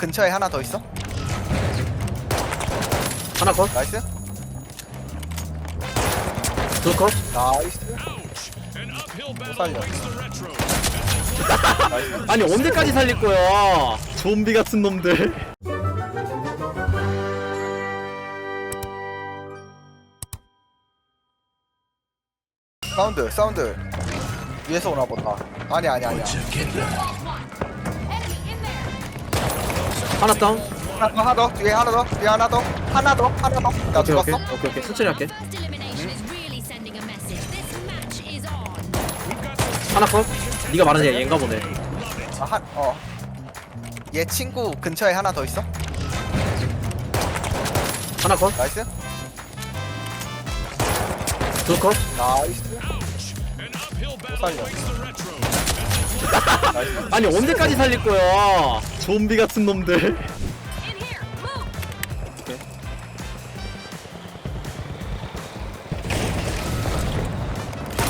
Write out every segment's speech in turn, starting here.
근처에 하나 더 있어? 하나 컷, 나이스? 둘 컷. 나이스? 못 살려 나이스? 아니 언제까지 살릴 거야? 좀비 같은 놈들. 사운드 사운드 위에서 오나 보다 아니 아니 아니야 하나 다운. 하나 더 하나 더 뒤에 하나 더 뒤에 하나 더 하나 더 하나 더 나 오케이 죽었어? 오케이 오케이 오케이 천천히 할게. First elimination is really sending a message. This match is on. 하나 컷. 네가 말하는 얘 얘인가 보네. 아 한 어 얘 친구 근처에 하나 더 있어? 하나 컷, 나이스? 둘 컷. 나이스? 못 살려 나이스? 아니 언제까지 살릴 거야? 좀비 같은 놈들.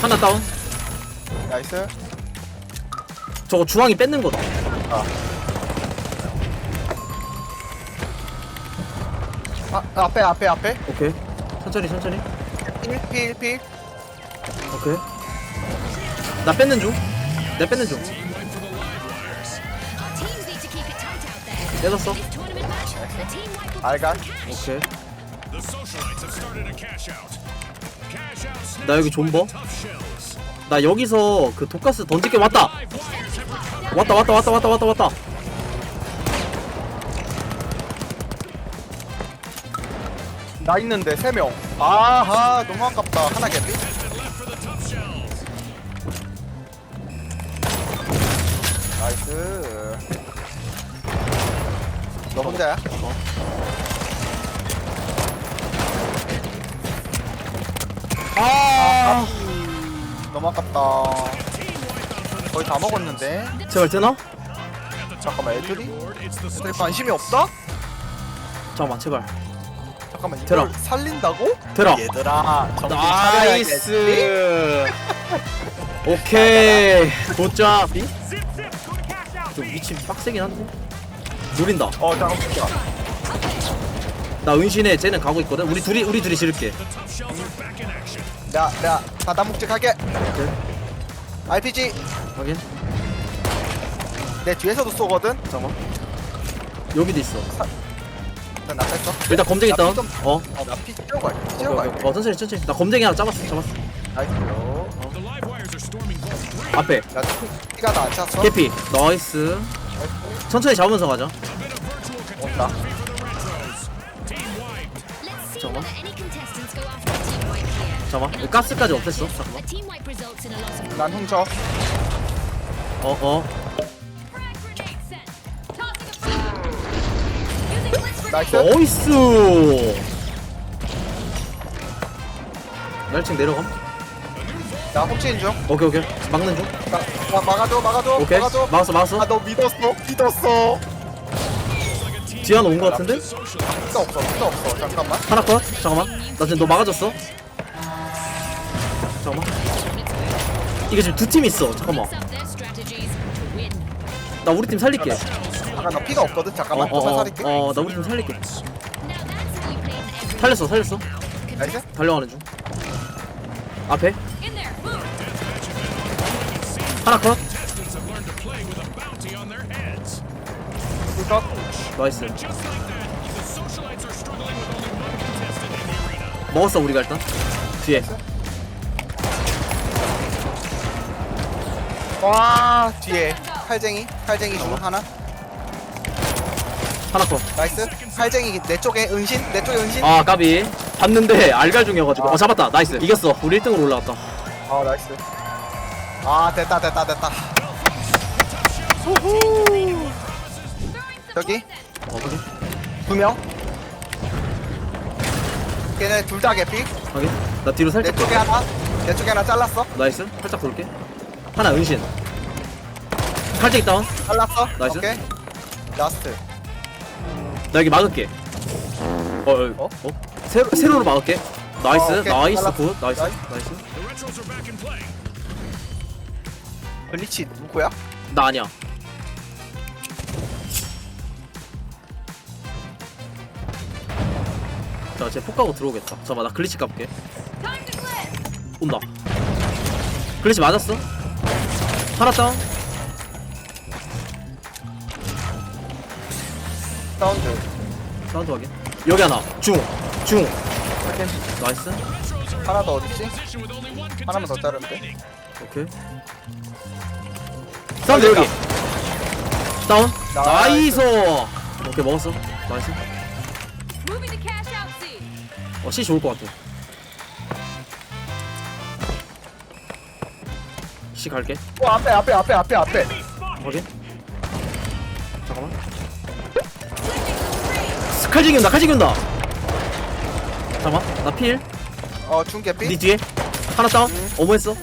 하나 다운. 나이스? 저거 주황이 뺏는 거다. 아 앞에 앞에 앞에 오케이. 천천히 천천히. 필 필 필 오케이. 나 뺏는 중. 내 뺏는 중. Cash out snaps 나 여기 존버. 나 여기서 그 독가스 던질게 왔다. 왔다 왔다 왔다 왔다 왔다 왔다. 나 있는데 세명 아하 너무 아깝다 하나 개피. 나이스 너 혼자야? 아. 너무 아깝다 거의 다 먹었는데 제발 되나? 잠깐만 애들이? 애들이. 관심이 없다? 잠깐만 제발. 잠깐만. 이걸 살린다고? 되라. 얘들아 정신 차려야겠지? 나이스. 오케이. 굿잡. 좀 위치 빡세긴 한데. 노린다. 어 잠깐만 잠깐 만. 나 은신에 쟤는 가고 있거든. 우리 둘이 우리 둘이 지를게. 내가 내가 바다 묵직하게 오케이. RPG 확인. 내 뒤에서도 쏘거든? 잠깐만. 여기도 있어. 일단 나 뺐어 일단 검쟁이. 좀- 어. 어나피 갈게 피 오케이, 채우고 오케이. 갈게 어 천천히 천천히. 나 검쟁이 하나 잡았어 잡았어. 나이스요 The live wires are storming vault three. 앞에. 나 피가 다안 찼어 개피. 나이스. 천천히 잡으면서 가자. See 잠깐만. 잠깐만. 가스까지 없앴어. 잠깐만. 난 훔쳐 어 어. 나이스 나이스. 날층 내려감. 나 훔치는 중 오케이 오케이. 막는 중. 나, 나 막아줘 막아줘 오케이. 막아줘 막았어 막았어. 아 너 믿었어 믿었어 디아나 온거 같은데? 피가 없어 피가 없어 잠깐만 하나 컷. 잠깐만. 나 지금 너 막아줬어. 잠깐만. 이게 지금 두 팀 있어. 잠깐만. 나 우리 팀 살릴게. 아까 나 피가 없거든 잠깐만 조금만 살릴게 어어어 나 우리 팀 살릴게. 살렸어 살렸어. 나이스 달려가는 중. 앞에. 하나 컷. 불컷 나이스. 먹었어 우리가 일단. 뒤에. 와 뒤에 칼쟁이 칼쟁이 중 하나 하나 컷. 나이스 칼쟁이 내 쪽에 은신 내 쪽에 은신 아 까비. 봤는데 알갈 중이어가지고. 어 잡았다. 나이스. 이겼어. 우리 1등으로 올라왔다. 아 나이스 아 됐다 됐다 됐다 후후 저기 어 확인. 두명 걔네 둘 다 개피 확인. 나 뒤로 내 살짝. 쪽에 하나 내 쪽에 하나 잘랐어 나이스. 살짝 돌게. 하나 은신. 살짝 다운. 잘랐어 나이스. 오케이 라스트 나 여기 막을게. 어, 어, 어? 어? 세로, 세로로 막을게. 나이스, 어, 오케이. 나이스. 굿, 나이스, 나이스. 블리치 누구야? 나 아니야. 자쟤 폭가고 들어오겠다. 잠깐만 나 글리치 깎게. 온다. 글리치 맞았어? 하나 다운. 사운드 사운드 확인. 여기 하나. 중중. 나이스. 하나 더 어딨지? 하나만 더 자르면 돼. 오케이. 사운드 여기. 다운. 나이스. 나이스. 오케이 먹었어. 나이스 어 C 좋을 것 같아. C 갈게. 어 앞에 앞에 앞에 앞에 앞에. 확인 잠깐만. 칼 지긴다 칼 지긴다. 잠깐만 나 필. 어 중계 삐니 뒤에. 하나 다운. 어머했어?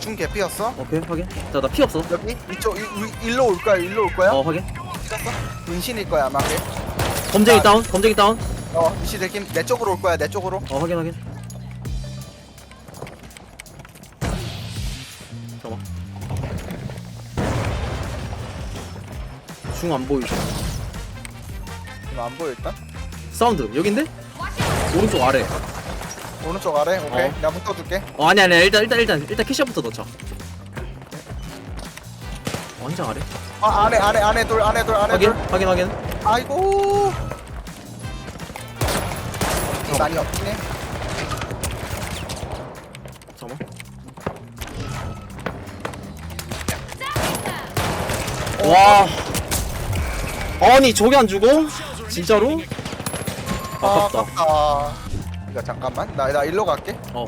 중계 삐였어? 오케이 확인. 자 나 피 없어. 여기? 이쪽 이, 이, 일로 올 거야 일로 올 거야? 어 확인. 찍었어? 은신일 거야 아마. 걔. 검쟁이 아. 다운 검쟁이 다운. 어 이시 대김 내 쪽으로 올 거야 내 쪽으로. 어 확인 확인. 잠깐만 중 안 보이죠? 이거 안 보여 일단? 사운드 여긴데? 오른쪽 아래. 오른쪽 아래? 오케이. 어. 내가 묶어줄게. 어 아니 아니 일단 일단 일단 일단 캐시부터 넣자. 완전 아래? 아 안에 안에 안에 돌 안에 돌 안에 확인 돌 확인 확인 아이고. 이 많이 없긴 해 잠깐만. 와. 아니 저게 안 죽어? 진짜로? 아깝다. 아 이거 잠깐만. 나 나 일로 갈게. 어.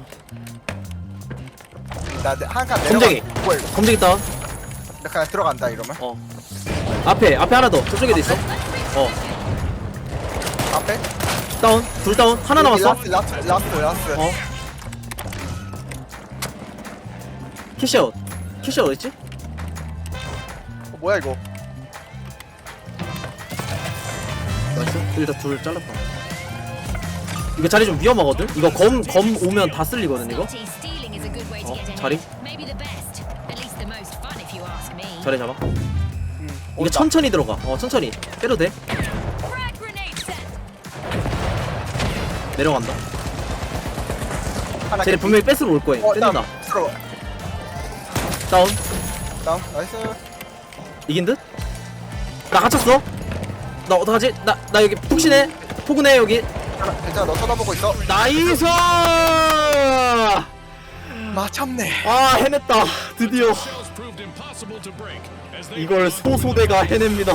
나 한칸 검쟁이. 내려가 있다. 나 그냥 들어간다 이러면. 어. 앞에 앞에 하나 더. 저쪽에도 있어 어. 앞에? 다운. 둘 다운. 하나 남았어. 라스 라스 라스 라스 어. 캐시아웃. 캐시아웃 어딨지? 어, 뭐야 이거? 나이스. 일단 둘 잘랐다. 이거 자리 좀 위험하거든? 이거 검, 검 오면 다 쓸리거든 이거? 어. 자리? 자리 잡아. 음, 이거 온다. 천천히 들어가. 어 천천히. 때려도 돼. 내려간다. 하나 쟤네. 분명히 뺏으러 올 거야 어, 뺏는다. 다운. 들어 다운. 다운. 나이스. 이긴 듯? 나 갇혔어. 나 어떡하지? 나, 나 여기 푹신해. 포근해 여기. 괜찮아 괜찮아. 너 쳐다보고 있어. 나이스! 마참네. 아 해냈다. 드디어 이걸 소소대가 해냅니다